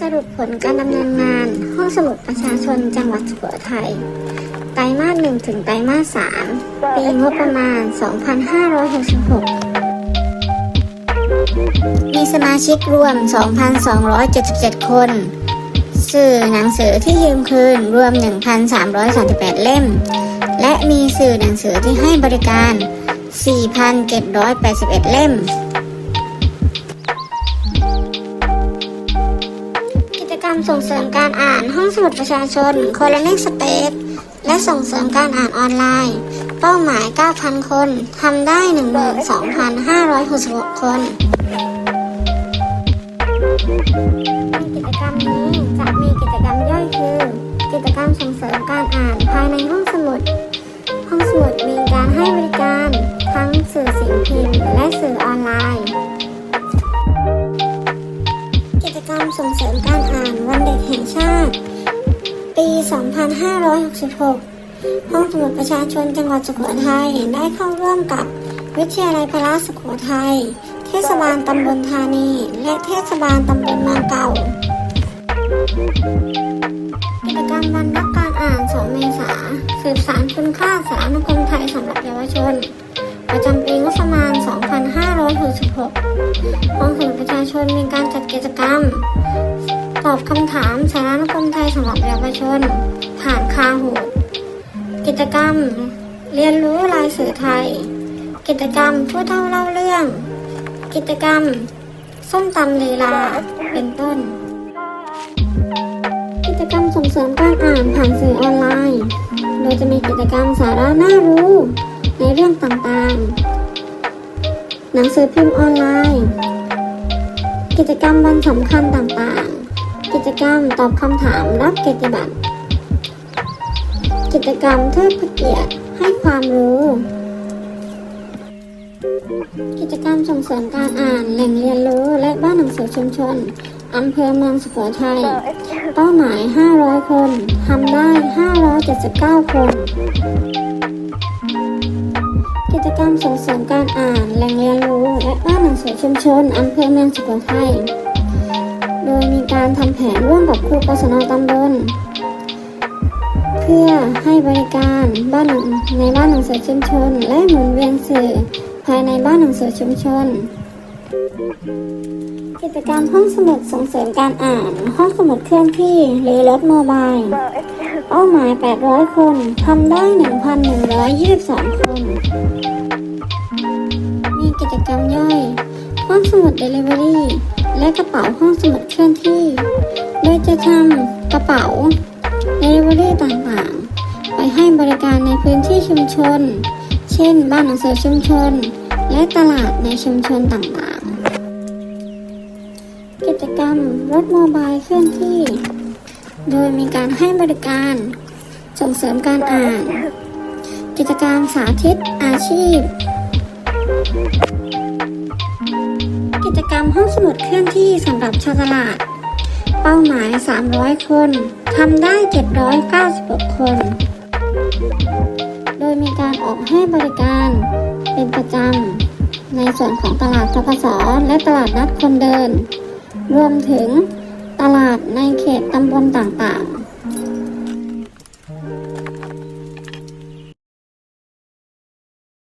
สรุปผลการดำเนินงาน ห้องสมุดประชาชนจังหวัดสุโขทัย ไตรมาส1ถึงไตรมาส3ปีงบประมาณ 2566 มีสมาชิกรวม 2,277 คน สื่อหนังสือที่ยืมคืนรวม 1,338 เล่ม และมีสื่อหนังสือที่ให้บริการ 4,781 เล่ม มส่งเสริมการอ่านห้องสมุดประชาชน c o l o r i n g Space และส่งเสริมการอ่านออนไลน์ เป้าหมาย 9,000 คนทำได้ 12,566คนในกิจกรรมนี้จะมีกิจกรรมย่อยคือ กิจกรรมส่งเสริมการอ่านภายในห้องสมุด ห้องสมุดมีการให้บริการทั้งสื่อสิ่งพิมพ์และสื่อออนไลน์ กิจกรรมส่งเสริมการ ชาติ ปี 2566 ห้องสมุดประชาชนจังหวัดสุโขทัยได้เข้าร่วมกับวิทยาลัยพละสุโขทัย เทศบาลตำบลธานี และเทศบาลตำบลเมืองเก่า กิจกรรมวันรักการอ่าน 2 เมษา สืบสารคุณค่าสารนุกรมไทยสำหรับเยาวชน ประจำปีงบประมาณ 2566ห้องสมุดประชาชนมีการจัดกิจกรรม อบคำถามสารานุกรมไทยสำหรับเยาวชน ผ่านคาหู กิจกรรม เรียนรู้ลายสื่อไทย กิจกรรมผู้เท่าเล่าเรื่อง กิจกรรม ส้มตำลีลา เป็นต้น กิจกรรมส่งเสริมการอ่านผ่านสื่อออนไลน์ โดยจะมีกิจกรรมสาระน่ารู้ในเรื่องต่างๆ หนังสือพิมพ์ออนไลน์ กิจกรรมวันสำคัญต่างๆ กิจกรรมตอบคำถามรับเกียรติบัตร กิจกรรมเทิดพระเกียรติให้ความรู้ กิจกรรมส่งเสริมการอ่านแหล่งเรียนรู้และบ้านหนังสือชุมชนอำเภอเมืองสุโขทัย เป้าหมาย 500 คน ทำได้ 579 คน กิจกรรมส่งเสริมการอ่าน แหล่งเรียนรู้ และบ้านหนังสือชุมชนอำเภอเมืองสุโขทัย โดยมีการทำแผนร่วมกับครูกศนตำบลเพื่อให้บริการบ้านในบ้านหนังสือชุมชน และหมุนเวียนสื่อภายในบ้านหนังสือชุมชน กิจกรรมห้องสมุดส่งเสริมการอ่าน ห้องสมุดเคลื่อนที่หรือรถโมบายเป้าหมาย 800 คนทำได้ 1,122 คน มีกิจกรรมย่อย ห้องสมุดเดลิเวอรี่ และกระเป๋าห้องสมุดเคลื่อนที่ โดยจะทำกระเป๋าเดลิเวอรี่ต่างๆ ไปให้บริการในพื้นที่ชุมชน เช่น บ้านหนังสือชุมชน และตลาดในชุมชนต่างๆ กิจกรรมรถโมบายเคลื่อนที่ โดยมีการให้บริการส่งเสริมการอ่าน กิจกรรมสาธิตอาชีพ กรรมห้องสมุดเคลื่อนที่สำหรับชาวตลาด เป้าหมาย 300 คนทำได้ 796 คน โดยมีการออกให้บริการเป็นประจำ ในส่วนของตลาดทกสและตลาดนัดคนเดิน รวมถึงตลาดในเขตตำบลต่างๆ